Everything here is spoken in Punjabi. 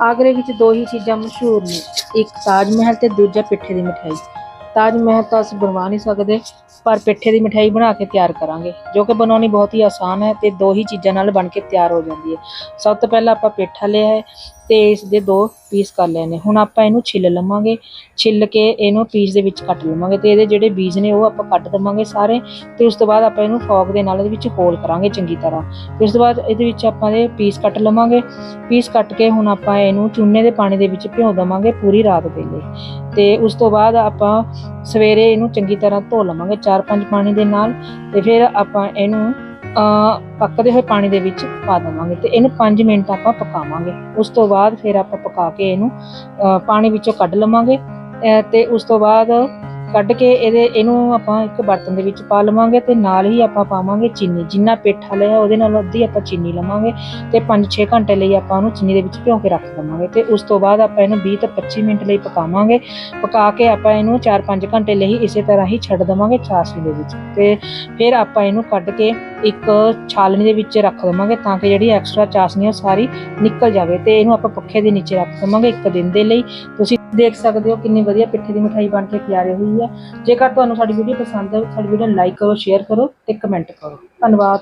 ਆਗਰੇ ਵਿੱਚ ਦੋ ਹੀ ਚੀਜ਼ਾਂ ਮਸ਼ਹੂਰ ਨੇ। ਇੱਕ ਤਾਜ ਮਹਿਲ ਤੇ ਦੂਜਾ ਪਿੱਠੇ ਦੀ ਮਠਿਆਈ ਤਾਜ ਮਹਿਲ ਤਾਂ ਅਸੀਂ ਬਣਵਾ ਨਹੀਂ ਸਕਦੇ, ਪਰ ਪਿੱਠੇ ਦੀ ਮਠਿਆਈ ਬਣਾ ਕੇ ਤਿਆਰ ਕਰਾਂਗੇ, ਜੋ ਕਿ ਬਣਾਉਣੀ ਬਹੁਤ ਹੀ ਆਸਾਨ ਹੈ ਤੇ ਦੋ ਹੀ ਚੀਜ਼ਾਂ ਨਾਲ ਬਣ ਕੇ ਤਿਆਰ ਹੋ ਜਾਂਦੀ ਹੈ। ਸਭ ਤੋਂ ਪਹਿਲਾਂ ਆਪਾਂ ਪਿੱਠਾ ਲਿਆ ਹੈ ਤੇ ਇਸ ਦੇ ਦੋ ਪੀਸ ਕਰ ਲਏ ਨੇ। ਹੁਣ ਆਪਾਂ ਇਹਨੂੰ ਛਿੱਲ ਲਵਾਂਗੇ। ਛਿੱਲ ਕੇ ਇਹਨੂੰ ਪੀਸ ਦੇ ਵਿੱਚ ਕੱਟ ਲਵਾਂਗੇ ਤੇ ਇਹਦੇ ਜਿਹੜੇ ਬੀਜ ਨੇ ਉਹ ਆਪਾਂ ਕੱਟ ਦੇਵਾਂਗੇ ਸਾਰੇ ਤੇ ਉਸ ਤੋਂ ਬਾਅਦ ਆਪਾਂ ਇਹਨੂੰ ਫੋਕ ਦੇ ਨਾਲ ਇਹਦੇ ਵਿੱਚ ਹੋਲ ਕਰਾਂਗੇ ਚੰਗੀ ਤਰ੍ਹਾਂ। ਤੇ ਉਸ ਤੋਂ ਬਾਅਦ ਇਹਦੇ ਵਿੱਚ ਆਪਾਂ ਇਹ ਪੀਸ ਕੱਟ ਲਵਾਂਗੇ। ਪੀਸ ਕੱਟ ਕੇ ਹੁਣ ਆਪਾਂ ਇਹਨੂੰ ਚੂਨੇ ਦੇ ਪਾਣੀ ਦੇ ਵਿੱਚ ਭਿਓ ਦੇਵਾਂਗੇ ਪੂਰੀ ਰਾਤ ਦੇ ਲਈ। ਤੇ ਉਸ ਤੋਂ ਬਾਅਦ ਆਪਾਂ ਸਵੇਰੇ ਇਹਨੂੰ ਚੰਗੀ ਤਰ੍ਹਾਂ ਧੋ ਲਵਾਂਗੇ 4-5 ਪਾਣੀ ਦੇ ਨਾਲ ਤੇ ਫਿਰ ਆਪਾਂ ਇਹਨੂੰ ਪੱਕਦੇ ਹੋਏ ਪਾਣੀ ਦੇ ਵਿੱਚ ਪਾ ਦੇਵਾਂਗੇ ਤੇ ਇਹਨੂੰ 5 ਮਿੰਟ ਆਪਾਂ ਪਕਾਵਾਂਗੇ। ਉਸ ਤੋਂ ਬਾਅਦ ਫਿਰ ਆਪਾਂ ਪਕਾ ਕੇ ਇਹਨੂੰ ਪਾਣੀ ਵਿੱਚੋਂ ਕੱਢ ਲਵਾਂਗੇ। ਅ, ਤੇ ਉਸ ਤੋਂ ਬਾਅਦ ਕੱਢ ਕੇ ਇਹਦੇ ਇਹਨੂੰ ਆਪਾਂ ਇੱਕ ਬਰਤਨ ਦੇ ਵਿੱਚ ਪਾ ਲਵਾਂਗੇ ਤੇ ਨਾਲ ਹੀ ਆਪਾਂ ਪਾਵਾਂਗੇ ਚੀਨੀ। ਜਿੰਨਾ ਪੇਠਾ ਲਿਆ ਉਹਦੇ ਨਾਲ ਅੱਧੀ ਆਪਾਂ ਚੀਨੀ ਲਵਾਂਗੇ ਤੇ 5-6 ਘੰਟੇ ਲਈ ਆਪਾਂ ਉਹਨੂੰ ਚੀਨੀ ਦੇ ਵਿੱਚ ਭਿਓ ਕੇ ਰੱਖ ਦਵਾਂਗੇ ਤੇ ਉਸ ਤੋਂ ਬਾਅਦ ਆਪਾਂ ਇਹਨੂੰ 20 ਤੋਂ 25 ਮਿੰਟ ਲਈ ਪਕਾਵਾਂਗੇ। ਪਕਾ ਕੇ ਆਪਾਂ ਇਹਨੂੰ 4-5 ਘੰਟੇ ਲਈ ਇਸੇ ਤਰ੍ਹਾਂ ਹੀ ਛੱਡ ਦਵਾਂਗੇ ਚਾਸ਼ਨੀ ਦੇ ਵਿੱਚ। ਤੇ ਫਿਰ ਆਪਾਂ ਇਹਨੂੰ ਕੱਢ ਕੇ ਇੱਕ ਛਾਲਣੀ ਦੇ ਵਿੱਚ ਰੱਖ ਦਵਾਂਗੇ ਤਾਂ ਕਿ ਜਿਹੜੀ ਐਕਸਟਰਾ ਚਾਸ਼ਨੀ ਉਹ ਸਾਰੀ ਨਿਕਲ ਜਾਵੇ ਤੇ ਇਹਨੂੰ ਆਪਾਂ ਪੱਖੇ ਦੇ ਨੀਚੇ ਰੱਖ ਦਵਾਂਗੇ ਇੱਕ ਦਿਨ ਦੇ ਲਈ। ਤੁਸੀਂ ਦੇਖ ਸਕਦੇ ਹੋ ਕਿੰਨੀ ਵਧੀਆ ਪਿੱਠੇ ਦੀ ਮਿਠਾਈ ਬਣ ਕੇ ਤਿਆਰ ਹੋਈ ਹੈ। ਜੇਕਰ ਤੁਹਾਨੂੰ ਸਾਡੀ ਵੀਡੀਓ ਪਸੰਦ ਆਵੇ ਸਾਡੀ ਵੀਡੀਓ ਨੂੰ ਲਾਈਕ ਕਰੋ ਸ਼ੇਅਰ ਕਰੋ ਤੇ ਕਮੈਂਟ ਕਰੋ। ਧੰਨਵਾਦ।